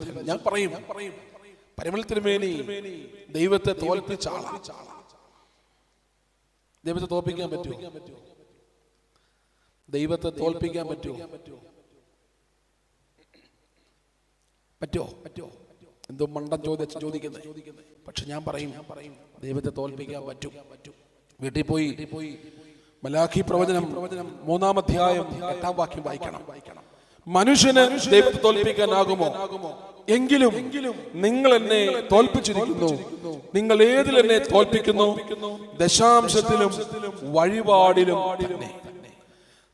ഞാൻ പറയും. പരിമൾ തിരുമേനി ദൈവത്തെ തോൽപ്പിച്ച ആളാ. ദൈവത്തെ തോൽപ്പിക്കാൻ പറ്റുമോ? ദൈവത്തെ തോൽപ്പിക്കാൻ പറ്റുമോ? പറ്റോ പറ്റോ എന്തോ മണ്ടൻ ചോദിച്ച് ചോദിക്കുന്നത്. പക്ഷെ ഞാൻ പറയും ദൈവത്തെ തോൽപ്പിക്കാൻ പറ്റും. വീട്ടിൽ പോയി പോയി മലാഖി പ്രവചനം പ്രവചനം മൂന്നാം അധ്യായം എട്ടാം വാക്യം വായിക്കണം വായിക്കണം. മനുഷ്യന് ദൈവത്തെ തോൽപ്പിക്കാനാകുമോ? എങ്കിലും നിങ്ങൾ എന്നെ തോൽപ്പിച്ചിരിക്കുന്നു. നിങ്ങൾ ഏതിൽ എന്നെ തോൽപ്പിക്കുന്നു? ദശാംശത്തിലും വഴിപാടിലും തന്നെ.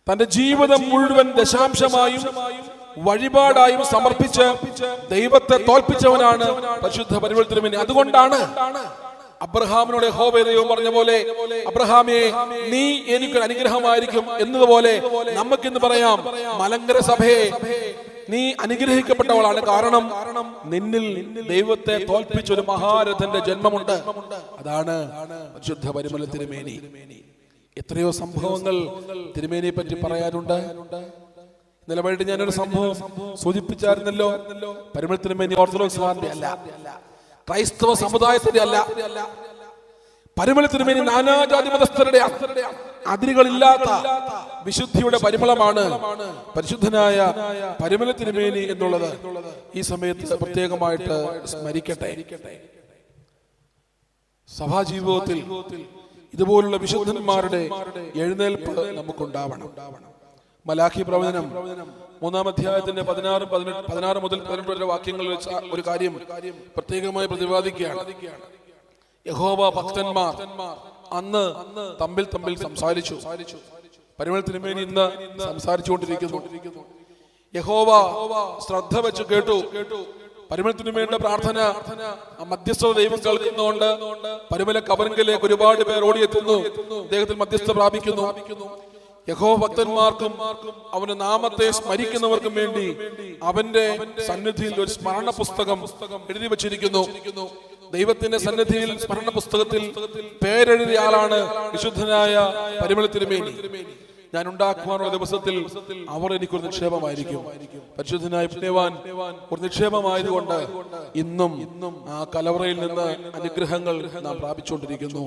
തന്റെ ജീവിതം മുഴുവൻ ദശാംശമായും വഴിപാടായും സമർപ്പിച്ച് ദൈവത്തെ തോൽപ്പിച്ചവനാണ് പരിശുദ്ധ പരിവർത്തനം അതുകൊണ്ടാണ് അബ്രഹാമിനോട് യഹോവ ദൈവം പറഞ്ഞ പോലെ അബ്രഹാമേ നീ എനിക്ക് അനുഗ്രഹമായിരിക്കും എന്നതുപോലെ നമുക്കിന്ന് പറയാം. മലങ്കര സഭയെ നീ അനുഗ്രഹിക്കപ്പെട്ടവളാണ്. കാരണം നിന്നിൽ ദൈവത്തെ തോൽപ്പിച്ച ഒരു മഹാരഥന്റെ ജന്മമുണ്ട്. അതാണ് ശുദ്ധ പരിമല തിരുമേനി. എത്രയോ സംഭവങ്ങൾ തിരുമേനിയെ പറ്റി പറയാനുണ്ട് നിലപാടിട്ട് ഞാനൊരു സംഭവം സൂചിപ്പിച്ചായിരുന്നല്ലോ. പരിമല തിരുമേനി ഓർത്തഡോക്സ് അല്ല. ക്രൈസ്തവ സമുദായത്തിന്റെ അല്ല തിരുമേനി നാനാജാതി മതസ്ഥരുടെ അതിരുകളില്ലാത്ത വിശുദ്ധിയുടെ പരിമളമാണ് പരിശുദ്ധനായ പരിമല തിരുമേനി എന്നുള്ളത്. ഈ സമയത്ത് പ്രത്യേകമായിട്ട് സ്മരിക്കട്ടെ. സഭാജീവിതത്തിൽ ഇതുപോലുള്ള വിശുദ്ധന്മാരുടെ എഴുന്നേൽപ്പ് നമുക്കുണ്ടാവണം. മലാഖി പ്രവചനം. മൂന്നാം അധ്യായത്തിന്റെ പതിനാറ് പതിനെട്ട് പതിനാറ് മുതൽ പതിനെട്ട് വരെ വാക്യങ്ങളിൽ വെച്ച ഒരു കാര്യം പ്രത്യേകമായി പ്രതിപാദിക്കുകയാണ്. യഹോവ ഭക്തന്മാർ അന്ന് തമ്പിൽ തമ്പിൽ സംസാരിച്ചു. പരിമൾ തിരുമേനി ഇന്ന് സംസാരിച്ചുകൊണ്ടിരിക്കുന്നു. യഹോവ ശ്രദ്ധ വെച്ച് കേട്ടു. പരിമൾ തിരുമേനിയുടെ പ്രാർത്ഥന മധ്യസ്ഥ ദൈവം കേൾക്കുന്നതുകൊണ്ട് പരിമല കവരങ്കിലേക്ക് ഒരുപാട് പേർ ഓടിയെത്തുന്നു. അദ്ദേഹത്തിൽ മധ്യസ്ഥ പ്രാപിക്കുന്നു. യഹോ ഭക്തന്മാർക്കും അവന്റെ നാമത്തെ സ്മരിക്കുന്നവർക്കും വേണ്ടി അവന്റെ സന്നിധിയിൽ ഒരു സ്മരണ പുസ്തകം എഴുതി വച്ചിരിക്കുന്നു. ദൈവത്തിന്റെ സന്നിധിയിൽ സ്മരണ പുസ്തകത്തിൽ പേരെഴുതിയ ആളാണ് വിശുദ്ധനായ പരിമള തിരുമേനി. ഞാൻ ഉണ്ടാക്കുവാനുള്ള ദിവസത്തിൽ അവർ എനിക്കൊരു നിക്ഷേപമായിരിക്കും. പരിശുദ്ധനായ പുണ്യവാൻ ഒരു നിക്ഷേപമായതുകൊണ്ട് ഇന്നും ആ കലവറയിൽ നിന്ന് അനുഗ്രഹങ്ങൾ നാം പ്രാപിച്ചുകൊണ്ടിരിക്കുന്നു.